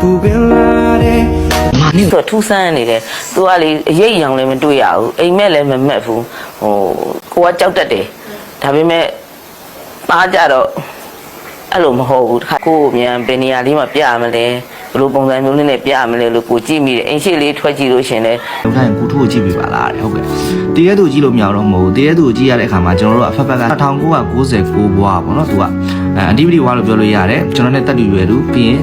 ပူပင်လာတဲ့မာနေတော့ထူးဆန်းနေတယ်သူကလေအရေးအယောင်လည်းမတွေ့ရဘူးအိမ်မက်လည်းမမက်ဘူးဟိုကိုကကြောက်တတ်တယ်ဒါပေမဲ့ပါကြတော့အဲ့လိုမဟုတ်ဘူးတခါကိုယ်မြန်ဘယ်နေရာလေးမှာပြရမလဲဘယ်လိုပုံစံမျိုးလေးနဲ့ပြရမလဲလို့ကိုကြည့်မိတယ်အိမ်ရှိလေးထွက်ကြည့်လို့ရှင်လေလောက်တိုင်းကိုထိုးကိုကြည့်ပြပါလားတဲ့ဟုတ်ကဲ့တရက်သူကြည့်လို့မရတော့မဟုတ်ဘူးတရက်သူကြည့်ရတဲ့အခါမှာကျွန်တော်တို့အဖက်ဖက်က1999ဘွားပေါ့နော်သူကအန်တီဗီဒီဝါလို့ပြောလို့ရတယ်ကျွန်တော်နဲ့တက်တူရွယ်သူပြီးရင်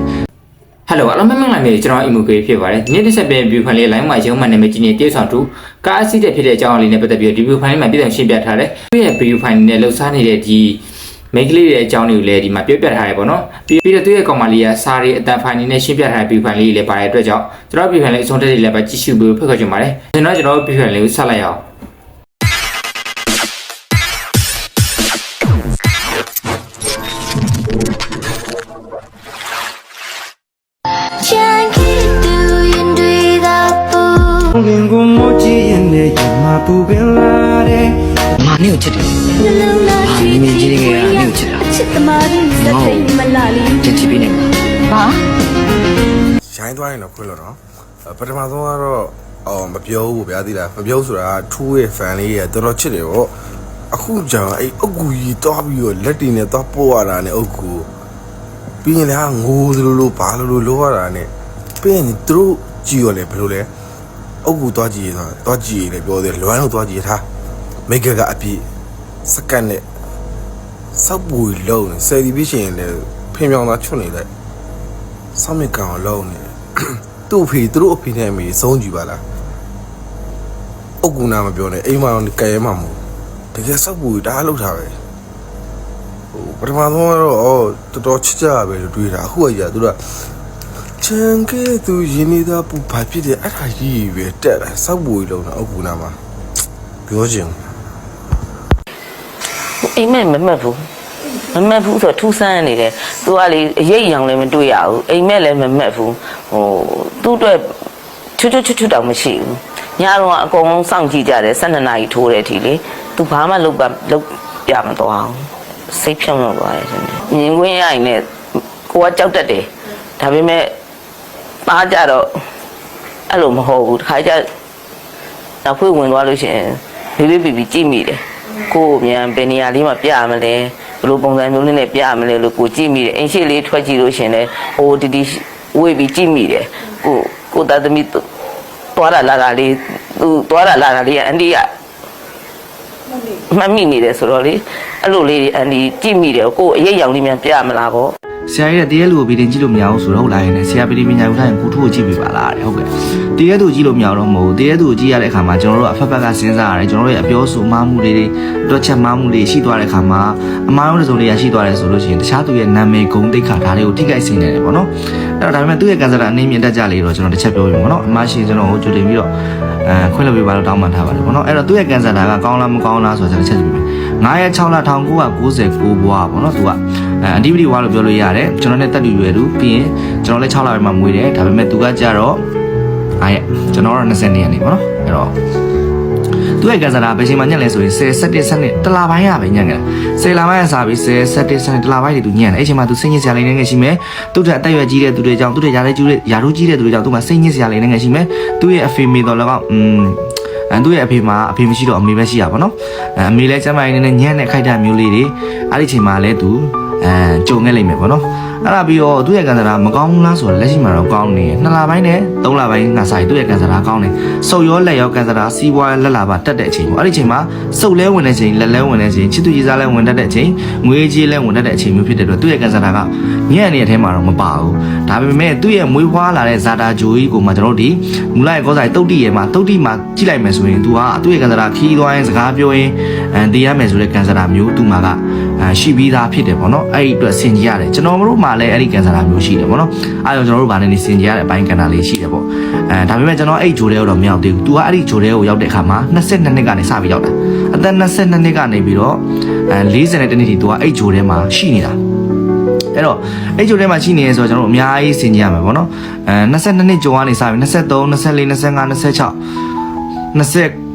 ဟယ်လိုအားလုံးမင်္ဂလာပါကျွန်တော်အီမိုကေဖြစ်ပါတယ်ဒီနေ့တစ်ဆက်ပြန် view file လေး line မှာရုံးမှနာမည်ကြီးနေပြေဆောင်တူကားအစီတဲ့ဖြစ်တဲ့အကြောင်းအရာလေးနဲ့ပတ်သက်ပြီးဒီ view file လေးမှာပြည်သူရှင်းပြထားတယ်သူရဲ့ view file နဲ့လှုပ်ရှားနေတဲ့ဒီမိန်းကလေးရဲ့အကြောင်းတွေကိုလည်းဒီမှာပြောပြထားတယ်ပေါ့နော်ပြီးပြီးတော့သူရဲ့ကောင်မလေးကစာရီအတန် file နဲ့ရှင်းပြထားတဲ့ view file လေးလည်းပါတဲ့အတွက်ကြောင့်ကျွန်တော် view file လေးအဆုံးတက်လေးလည်းပဲကြည့်ရှုပြီးဖတ်ခဲ့ကြပါတယ်ကျွန်တော်ကျွန်တော် view file လေးကိုဆက်လိုက်အောင် ပူပင်လာတယ်ငါနေကိုချစ်တယ်ဘာမင်းကြီးတွေကငါနေကိုချစ်တာချစ်သမားတွေစက်သိမ့်မလာလီချစ်ချစ်ပြီးနေမှာဘာရိုင်းသွားရင်တော့ခွင့်လို့တော့ပထမဆုံးကတော့အော်မပြောဘူးဗျာသိလားမပြောဆိုတာထူးရဲ့ fan လေးရတော်တော်ချစ်တယ်ပေါ့အခုကြာအဲ့အုတ်ကူကြီးတွားပြီးတော့လက်တီနဲ့တွားပို့ရတာနဲ့အုတ်ကူပြီးရင်လည်းငိုသလိုလိုဘာလိုလိုလိုရတာနဲ့ပြီးရင်သူတို့ကြည့်ရလဲဘယ်လိုလဲ အုတ်ကူတွားကြည့်ရတော့တွားကြည့်ရလေပြောတယ်လွမ်းလို့တွားကြည့်ရထားမိတ်ကကအပြည့်စကတ်နဲ့စောက်ပူလုံးဆယ်ဒီပြီးရှင်လည်းဖင်ပြောင်သားချွတ်နေလိုက်ဆောင်းမြကောင်အလုံးနေသူ့အဖေသူတို့အဖေနဲ့အမေဆုံးကြည့်ပါလားအုတ်ကူနာမပြောနဲ့အိမ်မှာတော့ကဲရဲမှာမဟုတ်တကယ်စောက်ပူဒါလောက်တာပဲဟိုပထမဆုံးကတော့အော်တော်တော်ချစ်ကြရပဲလို့တွေးတာအခုကကြာသူတို့က ချန်ကဲသူရင်းနေတာပူဘာဖြစ်တယ်အဲ့ဒါကြီးပဲတက်တာစောက်ပူလုံးတာအုတ်ကူနာမှာပြောချင်အိမ်မက်မမက်ဘူးမမက်ဘူးဆိုတော့ထူးဆန်းနေတယ်သူကလေအရေးအယောင်လည်းမတွေ့ရဘူးအိမ်မက်လည်းမမက်ဘူးဟိုသူ့အတွက်ချွတ်ချွတ်ချွတ်ချွတ်တောင်မရှိဘူးညတော့အကုန်လုံးစောင့်ကြည့်ကြတယ်12နာရီထိုးတယ်ဒီလေသူဘာမှလုပ်ပါလုပ်ပြမသွားဘူးစိတ်ဖြုံးလို့သွားတယ်ရှင်မြင်ခွင့်ရရင်လည်းကိုကကြောက်တတ်တယ်ဒါပေမဲ့ ပါကြတော့အဲ့လိုမဟုတ်ဘူးတခါကျနောက်ဖွင့်ဝင်သွားလို့ရှိရင်ဘေးဘေးဘီဘီကြည့်မိတယ်ကိုယ်မြန်ဘယ်နေရာလေးမှာပြရမလဲဘယ်လိုပုံစံမျိုးလေးနဲ့ပြရမလဲလို့ကိုကြည့်မိတယ်အိမ်ရှိလေးထွက်ကြည့်လို့ရှိရင်လည်းဟိုတီတီဝေးပြီးကြည့်မိတယ်ကိုကိုသားသမီးသွားတာလာတာလေးသူသွားတာလာတာလေးကအန်ဒီကမမိနေတယ်ဆိုတော့လေအဲ့လိုလေးအန်ဒီကြည့်မိတယ်ကိုအရေးရောင်လေးမြန်ပြရမလားပေါ့ ဆရာကြီးကတရက်လူကိုပြီးတင်ကြည့်လို့မရဘူးဆိုတော့ဟုတ်လားရင်ဆရာပတိပညာယူထားရင်ကိုထိုးကိုကြည့်ပြပါလားတဲ့ဟုတ်ကဲ့ တရက်သူကြည့်လို့မရတော့မဟုတ်ဘူးတရက်သူကြည့်ရတဲ့အခါမှာကျွန်တော်တို့အဖက်ဖက်ကစဉ်းစားရတယ်ကျွန်တော်တို့ရဲ့အပြောဆိုမှားမှုတွေတွေတွက်ချက်မှားမှုတွေရှိသွားတဲ့အခါမှာအမားတို့တစ်စုံတရာရှိသွားတယ်ဆိုလို့ရှိရင်တခြားသူရဲ့နာမည်ဂုဏ်တိတ်ခါဒါတွေကိုထိခိုက်စေနေတယ်ပေါ့နော်အဲ့တော့ဒါပေမဲ့သူ့ရဲ့ကန်ဆာတာအနေမြင့်တက်ကြလေတော့ကျွန်တော်တစ်ချက်ပြောပြမယ်ပေါ့နော်အမားရှင်ကျွန်တော်ကိုကြိုတင်ပြီးတော့အဲခွင့်လွှတ်ပေးပါလို့တောင်းပန်ထားပါတယ်ပေါ့နော်အဲ့တော့သူ့ရဲ့ကန်ဆာတာကကောင်းလားမကောင်းလားဆိုတော့ကျွန်တော်တစ်ချက်ပြမယ်9ရက်6လ1999ဘွားပေါ့နော်သူကအန်တီဗီဒီဝါလို့ပြောလို့ရတယ်ကျွန်တော်နဲ့တက်တူရွယ်သူပြီးရင်ကျွန်တော်လည်း6လပဲမှမွေးတယ်ဒါပေမဲ့သူကကြတော့ 9ရက်ကျွန်တော်တော့20ရက်နေပေါ့နော်အဲ့တော့သူရဲ့ကန်ဆာတာဘယ်ချိန်မှညက်လဲဆိုရင်10 17 17တလပိုင်းရပဲညက်ခဲ့တာ10လပိုင်းရစားပြီး10 17 17တလပိုင်းတွေသူညက်တယ်အဲ့ချိန်မှာသူစိတ်ညစ်စရာလေးနေငယ်ရှိမယ်သူ့ထက်အသက်အရွယ်ကြီးတဲ့သူတွေကြောင့်သူတွေຢာတဲ့ကျူးတဲ့ຢာတို့ကြီးတဲ့သူတွေကြောင့်သူမှစိတ်ညစ်စရာလေးနေငယ်ရှိမယ်သူ့ရဲ့အဖေမေတော်လည်းကောอืมအဲသူ့ရဲ့အဖေမှာအဖေမရှိတော့အမေပဲရှိရပါတော့အဲအမေလည်းကျမကြီးနေနဲ့ညံ့တဲ့ခိုက်တာမျိုးလေးတွေအဲ့ဒီချိန်မှာလည်းသူအဲကြုံခဲ့လိမ့်မယ်ပေါ့နော် အဲ့ဒါပြီးတော့သူ့ရဲ့ကန်ဆာတာမကောင်းဘူးလားဆိုတော့လက်ရှိမှာတော့ကောင်းနေနှစ်လပိုင်းနဲ့သုံးလပိုင်းငါဆိုင်သူ့ရဲ့ကန်ဆာတာကောင်းတယ်စုပ်ရောလက်ရောကန်ဆာတာစီးပွားလက်လာပါတက်တဲ့အချိန်ပေါ့အဲ့ဒီချိန်မှာစုပ်လဲဝင်တဲ့အချိန်လက်လဲဝင်တဲ့အချိန်ချစ်သူကြီးစားလဲဝင်တတ်တဲ့အချိန်ငွေကြီးလဲဝင်တတ်တဲ့အချိန်မျိုးဖြစ်တဲ့အတွက်သူ့ရဲ့ကန်ဆာတာကညံ့နေတဲ့အထဲမှာတော့မပါဘူးဒါပေမဲ့သူ့ရဲ့မွေးဖွားလာတဲ့ဇာတာဂျိုကြီးကိုမှကျွန်တော်တို့ဒီမူလာရဲ့ကောဆိုင်တုတ်တိရဲ့မှာတုတ်တိမှာကြည့်လိုက်မယ်ဆိုရင် तू ကသူ့ရဲ့ကန်ဆာတာခီးသွားရင်စကားပြောရင်အဲတည်ရမယ်ဆိုတဲ့ကန်ဆာတာမျိုးသူ့မှာကအဲရှိပြီးသားဖြစ်တယ်ပေါ့နော်အဲ့ဒီအတွက်ဆင်ကြရတယ်ကျွန်တော်တို့မှလည်းအဲ့ဒီကန်ဆာတာမျိုးရှိတယ်ပေါ့နော်အဲ့တော့ကျွန်တော်တို့ဗာနဲ့နေဆင်ကြရတဲ့အပိုင်းကန်တာလေးရှိတယ်ပေါ့အဲဒါပေမဲ့ကျွန်တော်အဲ့ဂျိုတဲကိုတော့မရောက်သေးဘူး तू ကအဲ့ဒီဂျိုတဲကိုရောက်တဲ့အခါမှာ22နှစ်ကနေစပြီးရောက်တာအသက်22နှစ်ကနေပြီးတော့အဲ40နဲ့တနှစ်ထိ तू ကအဲ့ဂျိုတဲမှာရှိနေတာအဲ့တော့အဲ့ဂျိုထဲမှာရှိနေရဲဆိုတော့ကျွန်တော်တို့အများကြီးဆင်ကြရမှာပေါ့နော်အဲ22နှစ်ကျော်ကနေစပြီး23 24 25 26 20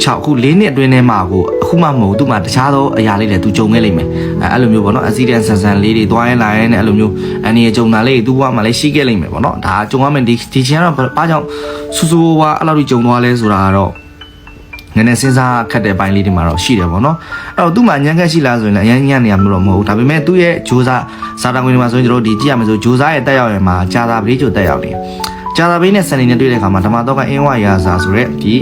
6အခု၄နှစ်အတွင်းထဲမှာကိုအခုမှမဟုတ်သူ့မှာတခြားသောအရာလေးလည်းသူကြုံခဲ့လိမ့်မယ်အဲအဲ့လိုမျိုးပေါ့နော် accident ဆန်ဆန်လေးတွေသွားရင်လာရင်လည်းအဲ့လိုမျိုးအနေကြုံတာလေးသူ့ဘဝမှာလည်းရှိခဲ့လိမ့်မယ်ပေါ့နော်ဒါကြုံရမယ်ဒီဒီချင်းကတော့ဘာကြောင့်စူးစူးဝါအဲ့လိုကြီးကြုံသွားလဲဆိုတာကတော့နည်းနည်းစဉ်းစားခက်တဲ့ပိုင်းလေးတွေမှာတော့ရှိတယ်ပေါ့နော်အဲ့တော့သူ့မှာညံခက်ရှိလားဆိုရင်လည်းအရင်ညံ့နေရမှာတော့မဟုတ်ဘူးဒါပေမဲ့သူ့ရဲ့ဂျိုးစားစာတာခွင်တွေမှာဆိုရင်ကျွန်တော်တို့ဒီကြည့်ရမယ်ဆိုဂျိုးစားရဲ့တက်ရောက်ရင်မှာဂျာသာပရိကျိုတက်ရောက်နေ တယ်ဂျာသာဘိန်းနဲ့ဆန်နေနဲ့တွေ့တဲ့အခါမှာဓမ္မတော့ကအင်းဝရာစာဆိုတဲ့ဒီ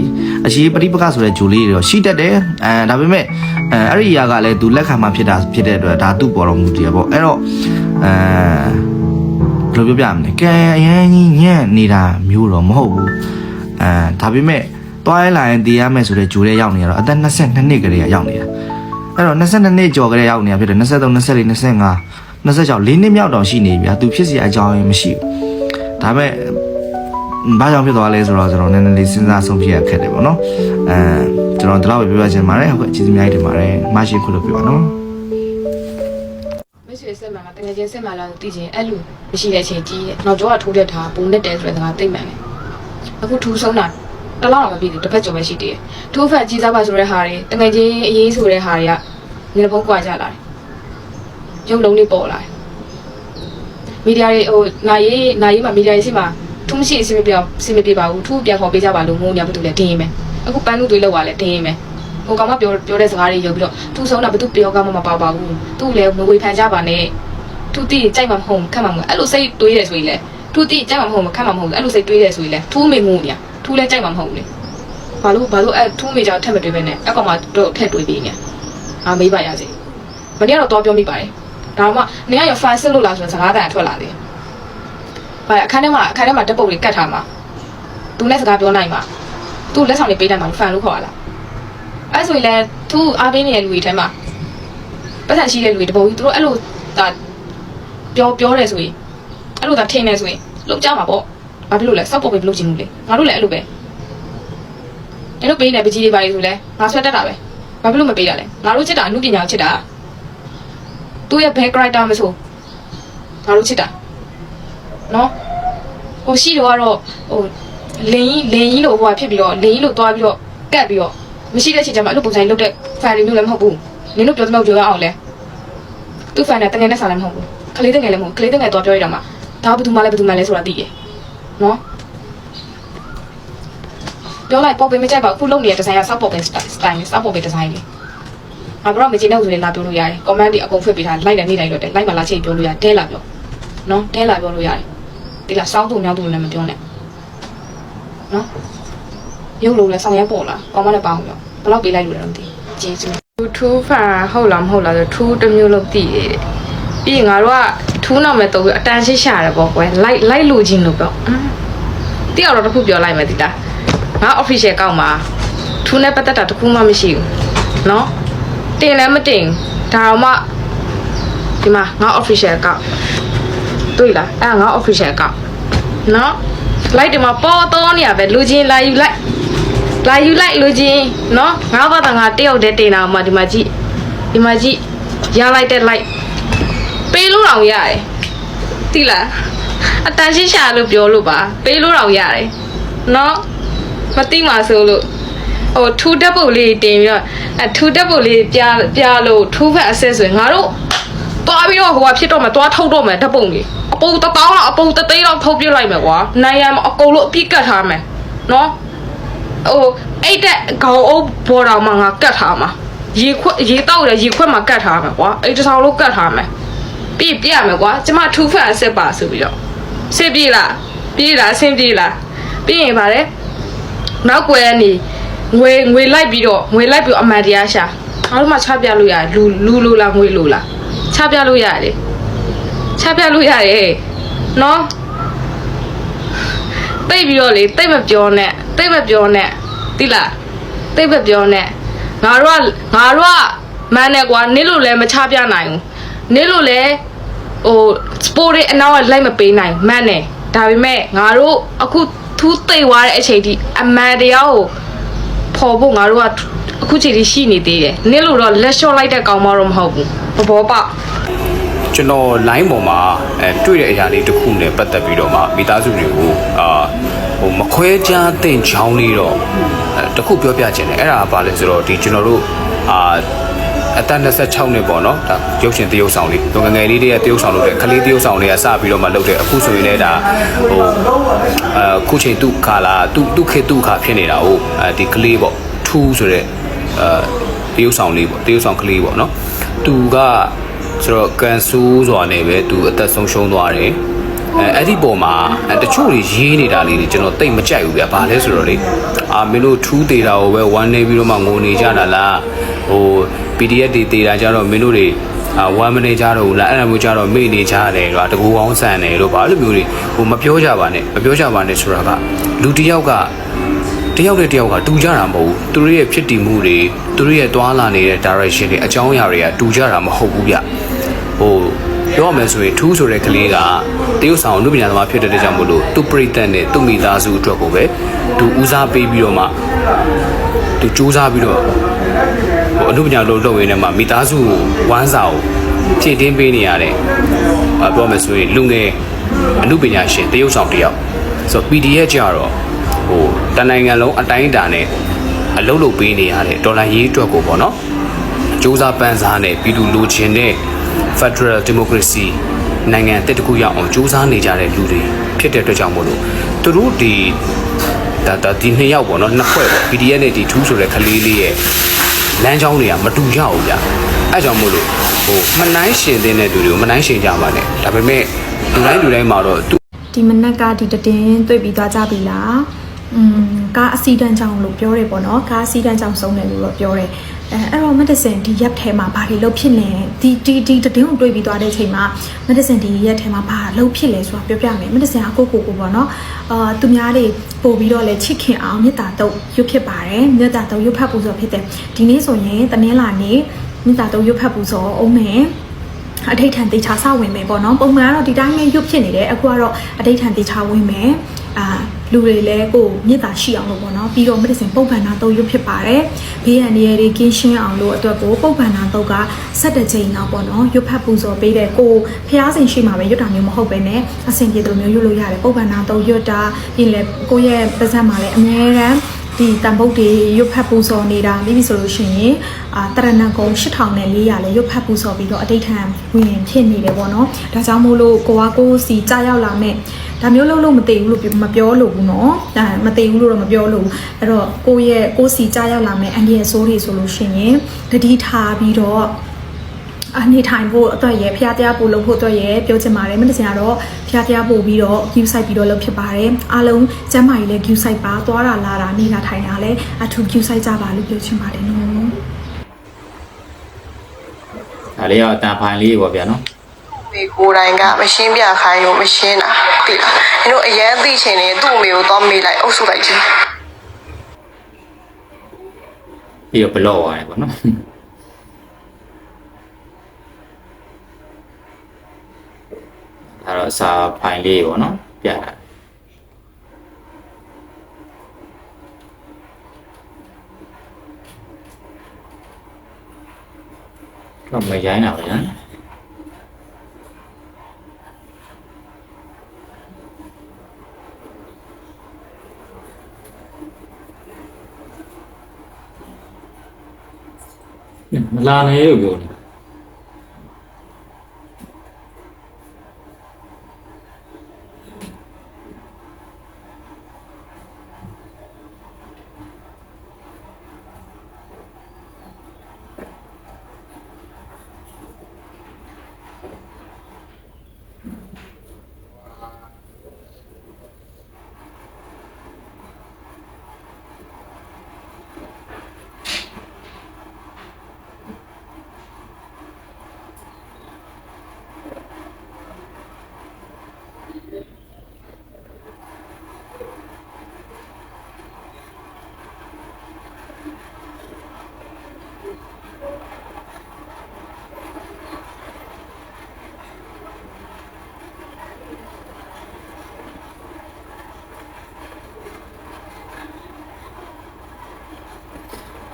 အရှိပရိပကဆိုတဲ့ဂျိုလေးတွေတော့ရှိတတ်တယ်အဲဒါပေမဲ့အဲအဲ့ဒီအရာကလည်းသူလက်ခံမှဖြစ်တာဖြစ်တဲ့အတွက်ဒါသူ့ပေါ်တော်မူတည်ရပေါ့အဲ့တော့အဲဘယ်လိုပြောပြမလဲကဲအရင်ကြီးညံ့နေတာမျိုးတော့မဟုတ်ဘူးအဲဒါပေမဲ့တွားရလာရင်တည်ရမယ်ဆိုတဲ့ဂျိုလေးရောက်နေရတော့အသက်22နှစ်ကလေးကရောက်နေတာအဲ့တော့22နှစ်ကျော်ကလေးရောက်နေတာဖြစ်တယ်23 24 25 26၄နှစ်မြောက်တောင်ရှိနေပြီဗျာသူဖြစ်စီအကြောင်းရင်းမရှိဘူးဒါပေမဲ့ ဘာကြောင့်ဖြစ်သွားလဲဆိုတော့ကျွန်တော်နည်းနည်းလေးစဉ်းစားဆုံးဖြတ်ရခက်တယ်ပေါ့နော်အဲကျွန်တော်ဒီလောက်ပဲပြောပြချင်ပါတယ်ဟုတ်ကဲ့ကျေးဇူးအများကြီးတင်ပါတယ်မရှိခုလို့ပြောပါနော်မိတ်ဆွေဆက်မှာတကယ်ချင်းဆက်မှာလားသိချင်းအဲ့လူမရှိတဲ့အချိန်ကြီးတဲ့နောက်ကျောကထိုးတက်တာပုံနဲ့တဲဆိုတဲ့စကားသိမ့်မှန်တယ်အခုထူးဆုံးတာတလောက်တော့မပြည့်ဘူးတစ်ဖက်ကျော်ပဲရှိသေးတယ်ထိုးဖက်ကြီးစားပါဆိုတဲ့ဟာတွေတကယ်ချင်းအရေးဆိုတဲ့ဟာတွေကငါဘုံကွာကြလာတယ်ရုပ်လုံးတွေပေါ်လာတယ်မီဒီယာတွေဟိုနိုင်ရေးနိုင်ရေးမှာမီဒီယာတွေရှိမှာ ထူးမရှိအစီမပြောအစီမပြေပါဘူးထူးပြန်ခေါ်ပေးကြပါလို့ငုံညာဘာတူလဲတင်းရင်မယ်အခုပန်းလူတွေလောက်ပါလဲတင်းရင်မယ်ဟိုကောင်မပြောပြောတဲ့စကားတွေရုပ်ပြီးတော့ထူးဆုံးတာဘယ်သူပြောကမှမပါပါဘူးသူ့လည်းငွေဖန်ကြပါနဲ့ထူတီကြိုက်မှာမဟုတ်ခက်မှာမဟုတ်အဲ့လိုစိတ်တွေးတယ်ဆိုရင်လေထူတီကြိုက်မှာမဟုတ်ခက်မှာမဟုတ်အဲ့လိုစိတ်တွေးတယ်ဆိုရင်လေထူးမေငုံညာထူးလဲကြိုက်မှာမဟုတ်လေဘာလို့ဘာလို့အဲ့ထူးမေကြောင့်ထက်မတွေးပဲနဲ့အကောင်မှတော့ထက်တွေးပြီးညာအာမေးပါရစေမနေ့ကတော့တော့ပြောမိပါတယ်ဒါမှနေရရဖန်စစ်လို့လားဆိုတော့စကားတန်ထွက်လာတယ် ဘာအခန်းထဲမှာအခန်းထဲမှာတက်ပုတ်လေးကတ်ထားမှာသူနဲ့စကားပြောနိုင်မှာသူလက်ဆောင်လေးပေးနိုင်မှာဖန်လို့ခေါ်ရလားအဲ့ဆိုရင်လေသူအားပေးနေတဲ့လူတွေထဲမှာပတ်သက်ရှိတဲ့လူတွေတပုံကြီးသူတို့အဲ့လိုဒါပြောပြောတယ်ဆိုရင်အဲ့လိုသာထင်နေဆိုရင်လုံကြမှာပေါ့ဘာဖြစ်လို့လဲစောက်ပေါ်ပဲမလုပ်ချင်ဘူးလေငါတို့လည်းအဲ့လိုပဲအဲ့လိုပေးနေပကြီးတွေပါလေဆိုလဲငါဆွဲတက်တာပဲဘာဖြစ်လို့မပေးတာလဲငါတို့ချစ်တာအမှုပညာကိုချစ်တာသူ့ရဲ့ back character မဆိုငါတို့ချစ်တာနော် ဟိုရှိတော့ကတော့ဟိုလင်းကြီးလင်းကြီးလို့ဟိုကဖြစ်ပြီးတော့လင်းကြီးလို့သွားပြီးတော့ကတ်ပြီးတော့မရှိတဲ့ချိန်ကျမှအဲ့လိုပုံစံလုပ်တဲ့ fan တွေမျိုးလည်းမဟုတ်ဘူးနင်တို့ပြောသမျှပြောရအောင်လဲသူ့ fan နဲ့တကယ်နဲ့စားလည်းမဟုတ်ဘူးကလေးတငယ်လည်းမဟုတ်ကလေးတငယ်တော့ပြောရတာမှာဒါဘယ်သူမှလည်းဘယ်သူမှလည်းဆိုတာသိတယ်နော်ပြောလိုက်ပေါ့ပေးမကြိုက်ပါဘူးခုလုပ်နေတဲ့ဒီဇိုင်းကစောက်ပေါ့ပဲစတိုင်စောက်ပေါ့ပဲဒီဇိုင်းလေးအဘရောမကြည့်နေဆိုရင်လာပြောလို့ရတယ် comment တွေအကုန်ဖွင့်ပေးထားလိုက်တယ်နေလိုက်တော့တယ်လိုက်မှလာချိန်ပြောလို့ရတယ်တဲလာပြောနော်တဲလာပြောလို့ရတယ် ဒီလားစောင်းသူမြောက်သူလည်းမပြောနဲ့နော်ရုပ်လိုလည်းဆောင်ရဲပေါ်လာကောင်းမလည်းပေါင်းပြောဘယ်လောက်ပေးလိုက်လို့လဲမသိကျေးဇူးထူးဖာဟုတ်လားမဟုတ်လားဆိုထူးတစ်မျိုးလုံးသိရတယ်ပြီးရင်ငါတို့ကထူးနာမဲ့တော့ပြီးအတန်ရှိရှာတယ်ပေါ့ကွယ်လိုက်လိုက်လူချင်းလို့ပေါ့တိအောင်တော့တစ်ခုပြောလိုက်မယ်တိတာငါ official ကောက်မှာထူးနဲ့ပတ်သက်တာတစ်ခုမှမရှိဘူးနော်တင်လည်းမတင်ဒါတော့မှဒီမှာငါ official ကောက် တွေ့လားအဲ့ငါ official account နော် like ဒီမှာပေါ်တော့နေရပဲလူချင်းလာယူလိုက်လာယူလိုက်လူချင်းနော်ငါဘာသာငါတယောက်တည်းတင်တာမှဒီမှာကြည့်ဒီမှာကြည့်ရလိုက်တဲ့ like ပေးလို့တောင်ရတယ်တိလားအတန်ရှင်းရှာလို့ပြောလို့ပါပေးလို့တောင်ရတယ်နော်မသိမှဆိုလို့ဟိုထူတက်ပုတ်လေးတင်ပြီးတော့အထူတက်ပုတ်လေးပြပြလို့ထူဖက်အဆစ်ဆိုရင်ငါတို့သွားပြီးတော့ဟိုကဖြစ်တော့မှသွားထုတ်တော့မှဓာတ်ပုံလေး ပုံတပေါင်းတော့အပုံတသိန်းတော့ထုတ်ပြလိုက်မယ်ကွာနိုင်ရမအကုန်လုံးအပြစ်ကတ်ထားမယ်နော်ဟိုအဲ့တဲ့ခေါင်းအုပ်ဘော်တော်မှာငါကတ်ထားမှာရေခွက်ရေတောက်ရရေခွက်မှာကတ်ထားမယ်ကွာအဲ့တစ်ဆောင်လုံးကတ်ထားမယ်ပြည့်ပြရမယ်ကွာကျမထူဖတ်အဆက်ပါဆိုပြီးတော့စစ်ပြေးလားပြေးလားအဆင်ပြေးလားပြီးရင်ဗါတယ်နောက်ွယ်ကနေငွေငွေလိုက်ပြီးတော့ငွေလိုက်ပြီးတော့အမှန်တရားရှာအားလုံးမှချပြလို့ရတယ်လူလူလိုလားငွေလိုလားချပြလို့ရတယ် ချပြလို့ရတယ်နော်တိတ်ပြီးတော့လေတိတ်မပြောနဲ့တိတ်မပြောနဲ့တိလားတိတ်မပြောနဲ့ငါတို့ကငါတို့ကမန်းနဲ့ကွာနင်းလို့လည်းမချပြနိုင်ဘူးနေ့လို့လဲဟိုစပိုတွေအနောက်ကလိုက်မပေးနိုင်မှန်းတယ်ဒါပေမဲ့ငါတို့အခုထူးသိသွားတဲ့အချိန်ထိအမှန်တရားကိုပေါ်ဖို့ငါတို့ကအခုချိန်ထိရှိနေသေးတယ်နေ့လို့တော့လက်လျှော့လိုက်တဲ့ကောင်မတော့မဟုတ်ဘူးဘဘောပကျွ န်တော် line ပေါ်မှာအဲတွေ့တဲ့အရာလေးတစ်ခုနဲ့ပတ်သက်ပြီးတော့မှမိသားစုတွေကိုအာဟိုမခွဲခြားတဲ့ချောင်းလေးတော့အဲတစ်ခုပြောပြချင်တယ်အဲ့ဒါကဘာလဲဆိုတော့ဒီကျွန်တော်တို့အာအသက်26နှစ်ပေါ့နော်ဒါရုပ်ရှင်တရုပ်ဆောင်လေးငငယ်လေးတွေကတရုပ်ဆောင်လုပ်တဲ့ကလေးတရုပ်ဆောင်လေးကစပြီးတော့မှလုပ်တဲ့အခုဆိုရင်လည်းဒါဟိုအခုချိန်သူ့ခါလာသူ့သူ့ခေတ်သူ့ခါဖြစ်နေတာဟုတ်အဲဒီကလေးပေါ့ထူးဆိုတဲ့အဲတရုပ်ဆောင်လေးပေါ့တရုပ်ဆောင်ကလေးပေါ့နော်သူက ဆိုတော့ကန်ဆူးဆိုတာနဲ့ပဲသူအသက်ဆုံးရှုံးသွားတယ်အဲအဲ့ဒီပုံမှာအဲတချို့တွေရေးနေတာလေးတွေကျွန်တော်တိတ်မကြိုက်ဘူးဗျာဘာလဲဆိုတော့လေအာမင်းတို့ထူးသေးတာကိုပဲဝမ်းနေပြီးတော့မှငိုနေကြတာလားဟို PDF တွေသေးတာကြတော့မင်းတို့တွေအာဝမ်းမနေကြတော့ဘူးလားအဲ့ဒါမျိုးကြတော့မေ့နေကြတယ်ကွာတကူကောင်းဆန်တယ်လို့ဘာလို့မျိုးတွေဟိုမပြောကြပါနဲ့မပြောကြပါနဲ့ဆိုတာကလူတစ်ယောက်ကတယောက်နဲ့တယောက်ကတူကြတာမဟုတ်ဘူးသူတို့ရဲ့ဖြစ်တည်မှုတွေသူတို့ရဲ့တွာလာနေတဲ့ direction တွေအကြောင်းအရာတွေကတူကြတာမဟုတ်ဘူးဗျဟို ပြောရမယ်ဆိုရင်ထူးဆိုတဲ့ကလေးကတရုတ်ဆောင်အမှုပညာသမားဖြစ်တဲ့ကြောင့်မို့လို့သူပြိတ္တနဲ့သူ့မိသားစုအတွက်ကိုပဲသူဦးစားပေးပြီးတော့မှသူစူးစမ်းပြီးတော့ဟိုအမှုပညာလို့လုပ်ရင်းနဲ့မှမိသားစုကိုဝမ်းစာကိုဖြည့်တင်းပေးနေရတယ်။အပြောမယ်ဆိုရင်လူငယ်အမှုပညာရှင်တရုတ်ဆောင်တစ်ယောက်ဆိုတော့ PDF ကြတော့ဟိုတနိုင်ငံလုံးအတိုင်းအတာနဲ့အလုပ်လုပ်ပေးနေရတယ်ဒေါ်လာရေးအတွက်ကိုပေါ့နော်။စူးစမ်းပန်းစားနဲ့ပြည်သူလူချင်းနဲ့ Federal Democracy နိုင်ငံတစ်တခုရောက်အောင်စူးစမ်းနေကြတဲ့လူတွေဖြစ်တဲ့အတွက်ကြောင့်မို့လို့သူတို့ဒီဒါဒါဒီနှစ်ယောက်ပေါ့နော်နှစ်ဖွဲ့ပေါ့ PDF နဲ့ဒီ2ဆိုတဲ့ကလေးလေးရဲ့လမ်းကြောင်းတွေကမတူကြဘူးဗျအဲကြောင့်မို့လို့ဟိုမနှိုင်းရှင်တဲ့သူတွေကိုမနှိုင်းရှင်ကြပါနဲ့ဒါပေမဲ့လူတိုင်းလူတိုင်းမှာတော့သူဒီမနက်ကဒီတည်င်းတွေ့ပြီးသွားကြပြီလားอืมကားအဆီဒန့်ကြောင့်လို့ပြောတယ်ပေါ့နော်ကားအဆီဒန့်ကြောင့်ဆုံးတယ်လို့တော့ပြောတယ် အဲအဲ့တော့ medicine ဒီရက်ထဲမှာဘာတွေလုပ်ဖြစ်လဲဒီဒီဒီတည်င်းကိုတွေ့ပြီးသွားတဲ့အချိန်မှာ medicine ဒီရက်ထဲမှာဘာလုပ်ဖြစ်လဲဆိုတာပြောပြမယ် medicine ကကိုကိုကိုပေါ့နော်အာသူများတွေပို့ပြီးတော့လဲချစ်ခင်အောင်မေတ္တာတုပ်ရွတ်ဖြစ်ပါတယ်မေတ္တာတုပ်ရွတ်ဖတ်ပူဇော်ဖြစ်တယ်ဒီနေ့ဆိုရင်တနင်္လာနေ့မေတ္တာတုပ်ရွတ်ဖတ်ပူဇော်အောင်မယ်အထိတ်ထန်တေချာစဝင်မယ်ပေါ့နော်ပုံမှန်ကတော့ဒီတိုင်းပဲရွတ်ဖြစ်နေတယ်အခုကတော့အထိတ်ထန်တေချာဝင်မယ်အာ လူတွေလည်းကိုယ်မြစ်တာရှိအောင်လို့ပေါ့နော်ပြီးတော့ medicine ပုပ်ပန်နာတော့ရွတ်ဖြစ်ပါတယ်ဘေးရန်တွေတွေကင်းရှင်းအောင်လို့အတွက်ကိုပုပ်ပန်နာတော့ကဆက်တဲ့ချိန်တော့ပေါ့နော်ရွတ်ဖတ်ပူဇော်ပေးတဲ့ကိုဖျားစင်ရှိမှာပဲရွတ်တာမျိုးမဟုတ်ပဲねအဆင်ပြေတယ်လို့မျိုးရွတ်လို့ရတယ်ပုပ်ပန်နာတော့ရွတ်တာပြီးရင်လည်းကိုယ့်ရဲ့ပါးစပ်မှာလည်းအများရန်ဒီတန်ပုတ်တွေရွတ်ဖတ်ပူဇော်နေတာပြီးပြီဆိုလို့ရှိရင်အာတရဏဂုံ8400လည်းရွတ်ဖတ်ပူဇော်ပြီးတော့အတိတ်ထံဝင်ဖြစ်နေတယ်ပေါ့နော်ဒါကြောင့်မို့လို့ကိုကကိုစီကြားရောက်လာမဲ့ ဒါမျိုးလုံးလုံးမသိဘူးလို့မပြောလို့ဘူးနော်ဒါမသိဘူးလို့တော့မပြောလို့ဘူးအဲ့တော့ကိုရဲ့ကိုစီကြားရောက်လာမဲ့အန်ဒီရဲ့ဆိုးတွေဆိုလို့ရှိရင်တတိထားပြီးတော့အနေထိုင်ဖို့အတွက်ရယ်ဖျားတရားပို့လုပ်ဖို့အတွက်ရယ်ပြောချင်ပါတယ်မင်းတစင်ကတော့ဖျားတရားပို့ပြီးတော့ view site ပြီးတော့လုပ်ဖြစ်ပါတယ်အားလုံးကျမ်းမာရေးလည်း view site ပါသွားတာလာတာနေတာထိုင်တာလည်းအထူး view site ကြပါလို့ပြောချင်ပါတယ်နော်ဒါလေးတော့အတန်ဖိုင်လေးပေါ့ဗျာနော် ဒီကိုယ်တိုင်ကမရှင်းပြခိုင်းလို့မရှင်းတာတိလားအဲတို့အရင်သိချင်တယ်သူ့အမေကိုသွားမေးလိုက်အုပ်စုလိုက်ချင်းပြီးတော့ဘလော့သွားတယ်ပေါ့နော်ဒါတော့စာဖိုင်လေးပေါ့နော်ပြတာတော့မရိုင်းတာပဲနော် မလာနဲ့လို့ပြောတယ်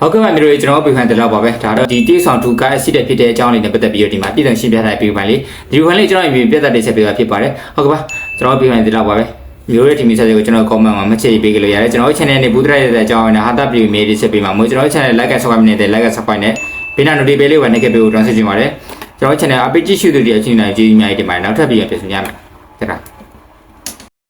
ဟုတ်ကဲ့ပါမျိုးတွေကျွန်တော်ပြခိုင်တယ်တော့ပါပဲဒါတော့ဒီတိဆောင်တူကားအစစ်တဲ့ဖြစ်တဲ့အကြောင်းလေးနဲ့ပတ်သက်ပြီးတော့ဒီမှာပြည်သူရှင်းပြထားတဲ့ပြခိုင်လေးဒီပြခိုင်လေးကျွန်တော်အမြင်ပြသက်တဲ့ချက်ပြတာဖြစ်ပါတယ်ဟုတ်ကဲ့ပါကျွန်တော်ပြခိုင်တယ်တော့ပါပဲမျိုးရဲ့ team ဆက်ကိုကျွန်တော် comment မှာမချေပေးကြလို့ရတယ်ကျွန်တော် channel နဲ့ဘူးတရတဲ့အကြောင်းနဲ့ဟာတာပလီမေးလေးချက်ပေးမှာမို့ကျွန်တော် channel like and subscribe နဲ့ like and subscribe နဲ့ဘေးနာ notification လေးဝင်နေခဲ့ပေးဖို့တောင်းဆိုချင်ပါတယ်ကျွန်တော် channel အပိတ်ကြည့်ရှုသူတွေအချင်းနိုင်ကြည့်အများကြီးတင်ပါတယ်နောက်ထပ်ပြီးပြန်ပြန်ဆောင်ရမယ်